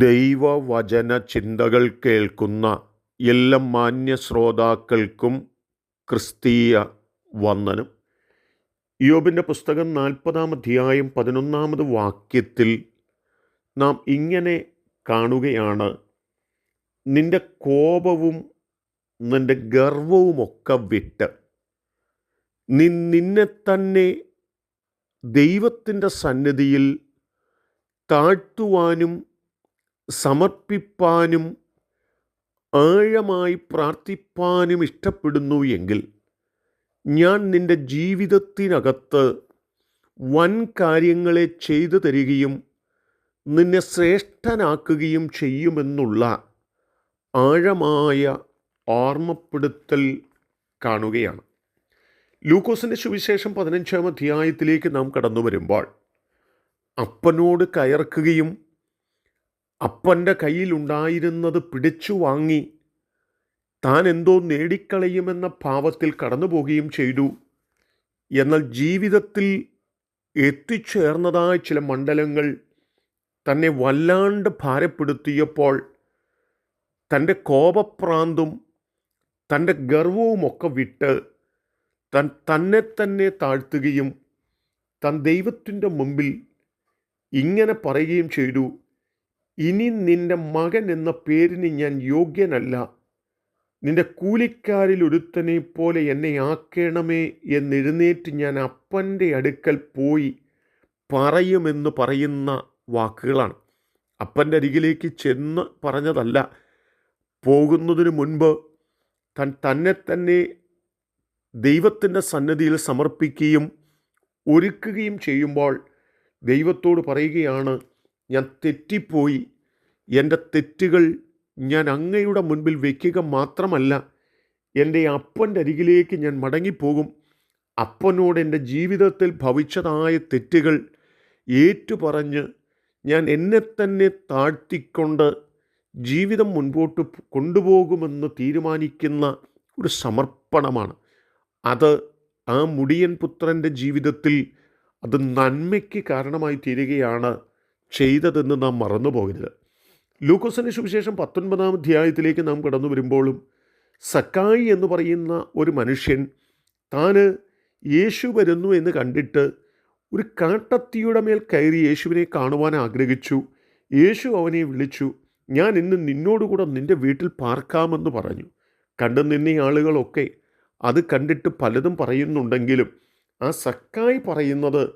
ദൈവവചന ചിന്തകൾ കേൾക്കുന്ന എല്ലാ മാന്യ ശ്രോതാക്കൾക്കും ക്രിസ്തീയ വന്ദനം. യോബിന്റെ പുസ്തകം നാൽപ്പതാം അധ്യായം പതിനൊന്നാമത് വാക്യത്തിൽ നാം ഇങ്ങനെ കാണുകയാണ് നിന്റെ കോപവും നിന്റെ ഗർവവുമൊക്കെ വിട്ട് നീ നിന്നെ തന്നെ ദൈവത്തിന്റെ സന്നിധിയിൽ താഴ്ത്തുവാനും സമർപ്പിപ്പാനും ആഴമായി പ്രാർത്ഥിപ്പാനും ഇഷ്ടപ്പെടുന്നു എങ്കിൽ ഞാൻ നിന്റെ ജീവിതത്തിനകത്ത് വൻ കാര്യങ്ങളെ ചെയ്തു തരികയും നിന്നെ ശ്രേഷ്ഠനാക്കുകയും ചെയ്യുമെന്നുള്ള ആഴമായ ഓർമ്മപ്പെടുത്തൽ കാണുകയാണ്. ലൂക്കോസിന്റെ സുവിശേഷം പതിനഞ്ചാം അധ്യായത്തിലേക്ക് നാം കടന്നു വരുമ്പോൾ അപ്പനോട് കയർക്കുകയും അപ്പന്റെ കയ്യിലുണ്ടായിരുന്നത് പിടിച്ചു വാങ്ങി താൻ എന്തോ നേടിക്കളയുമെന്ന ഭാവത്തിൽ കടന്നു ചെയ്തു. എന്നാൽ ജീവിതത്തിൽ എത്തിച്ചേർന്നതായ ചില മണ്ഡലങ്ങൾ തന്നെ വല്ലാണ്ട് ഭാരപ്പെടുത്തിയപ്പോൾ തന്റെ കോപപ്രാന്തും തന്റെ ഗർവവുമൊക്കെ വിട്ട് തൻ തന്നെ തന്നെ താഴ്ത്തുകയും തൻ ദൈവത്തിന്റെ മുമ്പിൽ ഇങ്ങനെ പറയുകയും ചെയ്തു. ഇനി നിന്റെ മകൻ എന്ന പേരിന് ഞാൻ യോഗ്യനല്ല. നിന്റെ കൂലിക്കാരിൽ ഒരുത്തനെ പോലെ എന്നെ ആക്കണമേ എന്നെഴുന്നേറ്റ് ഞാൻ അപ്പന്റെ അടുക്കൽ പോയി പറയുമെന്ന് പറയുന്ന വാക്കുകളാണ്. അപ്പന്റെ അരികിലേക്ക് ചെന്ന് പറഞ്ഞതല്ല. പോകുന്നതിന് മുൻപ് തൻ തന്നെ തന്നെ ദൈവത്തിന്റെ സന്നദ്ധിയിൽ സമർപ്പിക്കുകയും ഒരുക്കുകയും ചെയ്യുമ്പോൾ ദൈവത്തോട് പറയുകയാണ് ഞാൻ തെറ്റിപ്പോയി. എന്റെ തെറ്റുകൾ ഞാൻ അങ്ങയുടെ മുൻപിൽ വയ്ക്കുക മാത്രമല്ല എന്റെ അപ്പന്റെ അരികിലേക്ക് ഞാൻ മടങ്ങിപ്പോകും. അപ്പനോട് എന്റെ ജീവിതത്തിൽ ഭവിച്ചതായ തെറ്റുകൾ ഏറ്റുപറഞ്ഞ് ഞാൻ എന്നെ തന്നെ താഴ്ത്തിക്കൊണ്ട് ജീവിതം മുൻപോട്ട് കൊണ്ടുപോകുമെന്ന് തീരുമാനിക്കുന്ന ഒരു സമർപ്പണമാണ്. അത് ആ മുടിയൻ പുത്രന്റെ ജീവിതത്തിൽ അത് നന്മയ്ക്ക് കാരണമായി തീരുകയാണ്. ചെയ്തതെന്ന് നാം മറന്നു പോകരുത്. ലൂക്കോസിന് സുവിശേഷം പത്തൊൻപതാം അധ്യായത്തിലേക്ക് നാം കടന്നു വരുമ്പോഴും സക്കായി എന്ന് പറയുന്ന ഒരു മനുഷ്യൻ താന് യേശു വരുന്നു എന്ന് കണ്ടിട്ട് ഒരു കാട്ടത്തിയുടെ മേൽ കയറി യേശുവിനെ കാണുവാൻ ആഗ്രഹിച്ചു. യേശു അവനെ വിളിച്ചു ഞാൻ ഇന്ന് നിന്നോടുകൂടെ നിന്റെ വീട്ടിൽ പാർക്കാമെന്ന് പറഞ്ഞു. കണ്ടു നിന്ന ആളുകളൊക്കെ. അത് കണ്ടിട്ട് പലതും പറയുന്നുണ്ടെങ്കിലും ആ സക്കായി പറയുന്നത്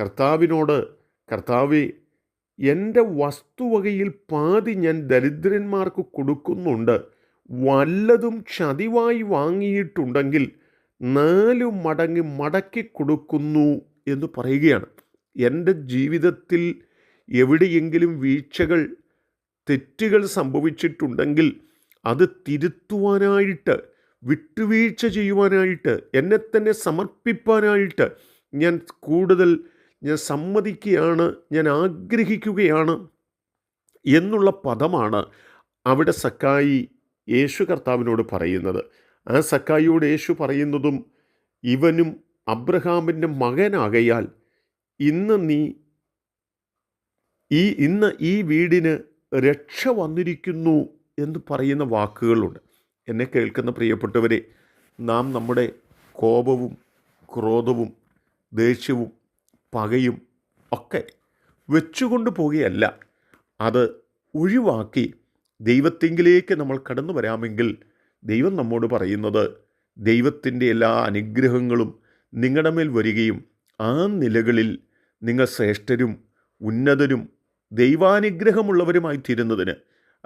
കർത്താവിനോട് കർത്താവെ എന്റെ വസ്തുവകയിൽ പാതി ഞാൻ ദരിദ്രന്മാർക്ക് കൊടുക്കുന്നുണ്ട്. വല്ലതും ചതിവായി വാങ്ങിയിട്ടുണ്ടെങ്കിൽ നാല് മടങ്ങി മടക്കി കൊടുക്കുന്നു എന്ന് പറയുകയാണ്. എന്റെ ജീവിതത്തിൽ എവിടെയെങ്കിലും വീഴ്ചകൾ തെറ്റുകൾ സംഭവിച്ചിട്ടുണ്ടെങ്കിൽ അത് തിരുത്തുവാനായിട്ട് വിട്ടുവീഴ്ച ചെയ്യുവാനായിട്ട് എന്നെ തന്നെ സമർപ്പിപ്പാനായിട്ട് ഞാൻ കൂടുതൽ ഞാൻ സമ്മതിക്കുകയാണ് ഞാൻ ആഗ്രഹിക്കുകയാണ് എന്നുള്ള പദമാണ് അവിടെ സക്കായി യേശു കർത്താവിനോട് പറയുന്നത്. ആ സക്കായിയോട് യേശു പറയുന്നതും ഇവനും അബ്രഹാമിന്റെ മകനാകയാൽ ഇന്ന് നീ ഈ ഇന്ന് ഈ വീടിന് രക്ഷ വന്നിരിക്കുന്നു എന്ന് പറയുന്ന വാക്കുകളുണ്ട്. എന്നെ കേൾക്കുന്ന പ്രിയപ്പെട്ടവരെ നാം നമ്മുടെ കോപവും ക്രോധവും ദേഷ്യവും പകയും ഒക്കെ വെച്ചുകൊണ്ട് പോവുകയല്ല. അത് ഒഴിവാക്കി ദൈവത്തെങ്കിലേക്ക് നമ്മൾ കടന്നു വരാമെങ്കിൽ ദൈവം നമ്മോട് പറയുന്നത് ദൈവത്തിന്റെ എല്ലാ അനുഗ്രഹങ്ങളും നിങ്ങളുടെ മേൽ വരികയും ആ നിലകളിൽ നിങ്ങൾ ശ്രേഷ്ഠരും ഉന്നതരും ദൈവാനുഗ്രഹമുള്ളവരുമായി തീരുന്നതിന്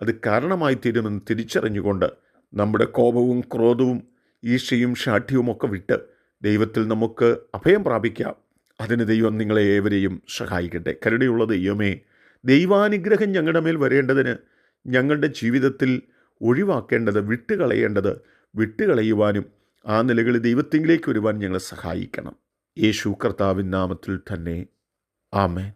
അത് കാരണമായി തീരുമെന്ന് തിരിച്ചറിഞ്ഞുകൊണ്ട് നമ്മുടെ കോപവും ക്രോധവും ഈശയും ഷാഠ്യവും ഒക്കെ വിട്ട് ദൈവത്തിൽ നമുക്ക് അഭയം പ്രാപിക്കാം. അതിന് ദൈവം നിങ്ങളെ ഏവരെയും സഹായിക്കട്ടെ. കരുണയുള്ള ദൈവമേ ദൈവാനുഗ്രഹം ഞങ്ങളുടെ മേൽ വരേണ്ടതിന് ഞങ്ങളുടെ ജീവിതത്തിൽ ഒഴിവാക്കേണ്ടത് വിട്ടുകളയേണ്ടത് വിട്ടുകളയുവാനും ആ നിലകളിൽ ദൈവത്തിങ്കിലേക്ക് വരുവാൻ ഞങ്ങളെ സഹായിക്കണം. യേശു കർത്താവിൻ നാമത്തിൽ തന്നെ. ആമേൻ.